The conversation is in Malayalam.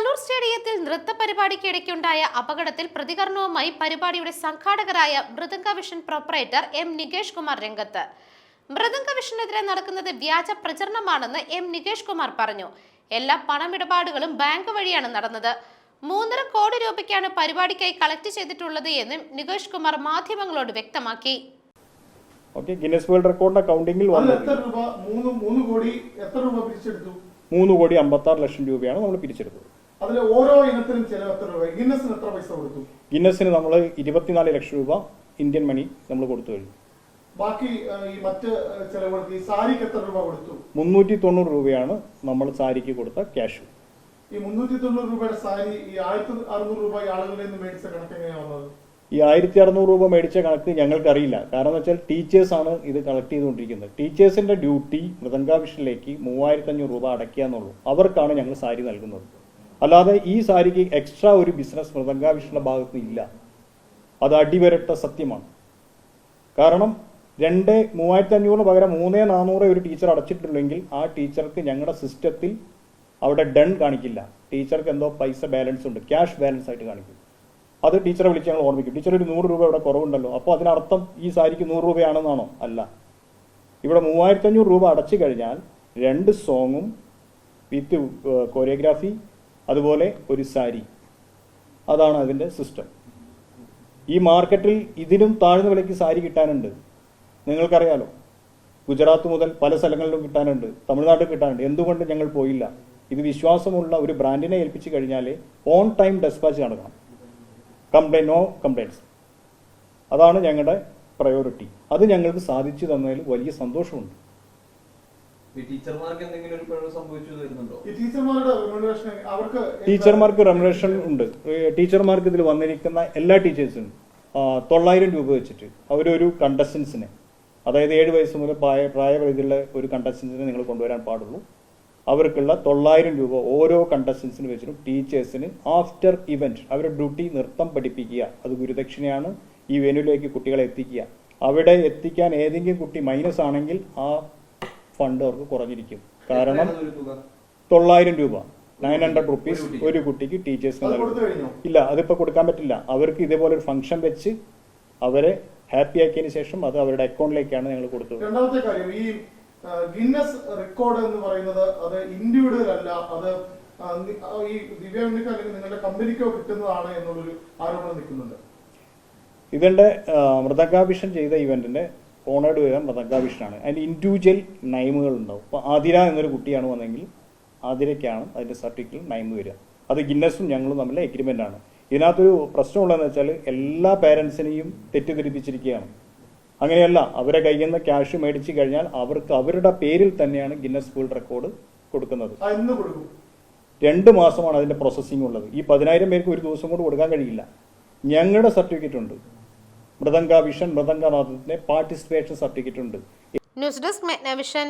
കല്ലൂർ സ്റ്റേഡിയത്തിൽ നൃത്ത പരിപാടിക്കിടയ്ക്കുണ്ടായ അപകടത്തിൽ പ്രതികരണവുമായി പരിപാടിയുടെ സംഘാടകരായ Mridanga vision proprietor M Nikesh Kumar രംഗത്ത്. മൃദംഗ വിഷനെതിരെ നടക്കുന്നത് വ്യാജ പ്രചരണമാണെന്ന് എം നികേഷ് കുമാർ പറഞ്ഞു. എല്ലാ പണമിടപാടുകളും ബാങ്ക് വഴിയാണ് നടന്നത്. മൂന്നര കോടി രൂപയ്ക്കാണ് പരിപാടിക്കായി കളക്ട് ചെയ്തിട്ടുള്ളത് എന്നും നികേഷ് കുമാർ മാധ്യമങ്ങളോട് വ്യക്തമാക്കി. ഓക്കെ ഗിന്നസ് വേൾഡ് റെക്കോർഡിന്റെ രൂപ? മൂന്ന് മൂന്ന് കോടി എത്ര രൂപ പിരിച്ചെടുത്തു? മൂന്ന് കോടി അമ്പത്താറ് ലക്ഷം രൂപയാണ് നമ്മൾ പിരിച്ചെടുത്തത്. അതിൽ ഓരോ ഇനത്തിനും ചെലവ് എത്ര രൂപ? ഗിന്നസിന് എത്ര പൈസ കൊടുത്തു? ഗിന്നസിന് നമ്മൾ ഇരുപത്തിനാല് ലക്ഷം രൂപ ഇന്ത്യൻ മണി നമ്മൾ കൊടുത്തു കഴിഞ്ഞു. ബാക്കി ഈ മറ്റ് ചെലവുകൾക്ക് ഈ സാരിക്ക് എത്ര രൂപ കൊടുത്തു? മുന്നൂറ്റി തൊണ്ണൂറ് രൂപയാണ് നമ്മൾ സാരിക്ക് കൊടുത്ത ക്യാഷ് ഈ മുന്നൂറ്റി തൊണ്ണൂറ് രൂപയുടെ സാരി ഈ ആയിരത്തി അറുന്നൂറ് രൂപ നിന്ന് മേടിച്ച കണക്ക് എങ്ങനെയാണ് വന്നത്? ഈ ആയിരത്തി അറുന്നൂറ് രൂപ മേടിച്ച കണക്ക് ഞങ്ങൾക്കറിയില്ല. കാരണം വെച്ചാൽ ടീച്ചേഴ്സ് ആണ് ഇത് കളക്ട് ചെയ്തുകൊണ്ടിരിക്കുന്നത്. ടീച്ചേഴ്സിന്റെ ഡ്യൂട്ടി മൃദംഗാവിഷനിലേക്ക് മൂവായിരത്തി അഞ്ഞൂറ് രൂപ അടയ്ക്കുക എന്നുള്ളൂ. അവർക്കാണ് ഞങ്ങൾ സാരി നൽകുന്നത്. അല്ലാതെ ഈ സാരിക്ക് എക്സ്ട്രാ ഒരു ബിസിനസ് മൃദംഗാവിഷ്ണ ഭാഗത്ത് ഇല്ല. അത് അടിവരട്ട സത്യമാണ്. കാരണം രണ്ട് മൂവായിരത്തി അഞ്ഞൂറിന് പകരം മൂന്നേ നാനൂറ് ഒരു ടീച്ചർ അടച്ചിട്ടുണ്ടെങ്കിൽ ആ ടീച്ചർക്ക് ഞങ്ങളുടെ സിസ്റ്റത്തിൽ അവിടെ ഡൺ കാണിക്കില്ല. ടീച്ചർക്ക് എന്തോ പൈസ ബാലൻസ് ഉണ്ട്. ക്യാഷ് ബാലൻസ് ആയിട്ട് കാണിക്കും. അത് ടീച്ചറെ വിളിച്ച് ഞങ്ങൾ ഓർമ്മിക്കും. ടീച്ചർ ഒരു നൂറ് രൂപ ഇവിടെ കുറവുണ്ടല്ലോ. അപ്പോൾ അതിനർത്ഥം ഈ സാരിക്ക് നൂറ് രൂപയാണെന്നാണോ? അല്ല. ഇവിടെ മൂവായിരത്തി അഞ്ഞൂറ് രൂപ അടച്ചു കഴിഞ്ഞാൽ രണ്ട് സോങ്ങും വിത്ത് കൊറിയോഗ്രാഫി അതുപോലെ ഒരു സാരി. അതാണ് അതിന്റെ സിസ്റ്റം ഈ മാർക്കറ്റിൽ ഇതിനും താഴ്ന്ന വിലയ്ക്ക് സാരി കിട്ടാനുണ്ട്. നിങ്ങൾക്കറിയാലോ ഗുജറാത്ത് മുതൽ പല സ്ഥലങ്ങളിലും കിട്ടാനുണ്ട് തമിഴ്നാട്ടിൽ കിട്ടാനുണ്ട്. എന്തുകൊണ്ട് ഞങ്ങൾ പോയില്ല? ഇത് വിശ്വാസമുള്ള ഒരു ബ്രാൻഡിനെ ഏൽപ്പിച്ചു കഴിഞ്ഞാൽ ഓൺ ടൈം ഡെസ്പാച്ച് നടക്കണം. കംപ്ലൈന്റ് നോ കംപ്ലൈന്റ്സ് അതാണ് ഞങ്ങളുടെ പ്രയോറിറ്റി അത് ഞങ്ങൾക്ക് സാധിച്ചു തന്നതിൽ വലിയ സന്തോഷമുണ്ട്. ഈ ടീച്ചർമാർക്ക് എന്തെങ്കിലും ഒരു പിഴവ് സംഭവിച്ചു വരുന്നുണ്ടോ? ഈ ടീച്ചർമാരുടെ remuneration അവർക്ക് ടീച്ചർമാർക്ക് റെമുനേഷൻ ഉണ്ട്. ടീച്ചർമാർക്ക് ഇതിൽ വന്നിരിക്കുന്ന എല്ലാ ടീച്ചേഴ്സിനും തൊള്ളായിരം രൂപ വെച്ചിട്ട് അവരൊരു കണ്ടസ്റ്റൻസിനെ അതായത് ഏഴ് വയസ്സ് മുതൽ പ്രായ പ്രായപരിധിയുള്ള ഒരു കണ്ടസ്റ്റൻസിനെ നിങ്ങൾ കൊണ്ടുവരാൻ പാടുള്ളൂ. അവർക്കുള്ള തൊള്ളായിരം രൂപ ഓരോ കണ്ടസ്റ്റൻസിന് വെച്ചിട്ടും ടീച്ചേഴ്സിന് ആഫ്റ്റർ ഇവന്റ് അവരുടെ ഡ്യൂട്ടി നൃത്തം പഠിപ്പിക്കുക. അത് ഗുരുദക്ഷിണയാണ്. ഈ വെനുവിലേക്ക് കുട്ടികളെ എത്തിക്കുക. അവിടെ എത്തിക്കാൻ ഏതെങ്കിലും കുട്ടി മൈനസ് ആണെങ്കിൽ ആ ഫണ്ട് അവർക്ക് കുറഞ്ഞിരിക്കും. കാരണം തൊള്ളായിരം രൂപ. നയൻ ഹൺഡ്രഡ് റുപ്പീസ് ഒരു കുട്ടിക്ക്? ടീച്ചേഴ്സിന് ഇല്ല അതിപ്പോൾ കൊടുക്കാൻ പറ്റില്ല. അവർക്ക് ഇതേപോലെ ഒരു ഫംഗ്ഷൻ വെച്ച് അവരെ ഹാപ്പി ആക്കിയതിന് ശേഷം അത് അവരുടെ അക്കൗണ്ടിലേക്കാണ് ഞങ്ങൾ കൊടുത്തത്. രണ്ടാമത്തെ കാര്യം ഈ ഗിന്നസ് റെക്കോർഡ് എന്ന് പറയുന്നത് അത് ഇൻഡിവിജ്വൽ അല്ല അത് ഈ ദിവ്യാംഗിക്കോ അല്ലെങ്കിൽ നിങ്ങളുടെ കമ്പനിക്കോ കിട്ടുന്നതാണ് എന്നുള്ളൊരു ആരോപണം നിൽക്കുന്നുണ്ട്. ഇതിന്റെ മൃതകാഭിഷൻ ചെയ്ത ഇവന്റിന്റെ ഓണേഡ് വരാൻ മൃദംഗാഭിഷനാണ് അതിന്റെ ഇൻഡിവിജ്വൽ നൈമുകൾ ഉണ്ടാവും അപ്പോൾ ആതിര എന്നൊരു കുട്ടിയാണ് വന്നെങ്കിൽ ആതിരയ്ക്കാണ് അതിന്റെ സർട്ടിഫിക്കറ്റിൽ നൈമ് വരിക. അത് ഗിന്നസും ഞങ്ങളും തമ്മിലെ എഗ്രിമെന്റ് ആണ്. ഇതിനകത്തൊരു പ്രശ്നമുള്ളതെന്ന് വെച്ചാൽ എല്ലാ പേരൻസിനെയും തെറ്റിദ്ധരിപ്പിച്ചിരിക്കുകയാണ്. അങ്ങനെയല്ല അവരെ കയ്യിൽ നിന്ന് ക്യാഷ് മേടിച്ചു കഴിഞ്ഞാൽ അവർക്ക് അവരുടെ പേരിൽ തന്നെയാണ് ഗിന്നസ് വേൾഡ് റെക്കോർഡ് കൊടുക്കുന്നത്. രണ്ട് മാസമാണ് അതിന്റെ പ്രോസസ്സിംഗ് ഉള്ളത്. ഈ പതിനായിരം പേർക്ക് ഒരു ദിവസം കൊണ്ട് കൊടുക്കാൻ കഴിയില്ല. ഞങ്ങളുടെ സർട്ടിഫിക്കറ്റ് ഉണ്ട്. മൃദംഗ വിഷൻ മൃദംഗനാഥത്തിന്റെ പാർട്ടിസിപ്പേഷൻ സർട്ടിഫിക്കറ്റ് ഉണ്ട്. News desk മെഗ്നവിഷൻ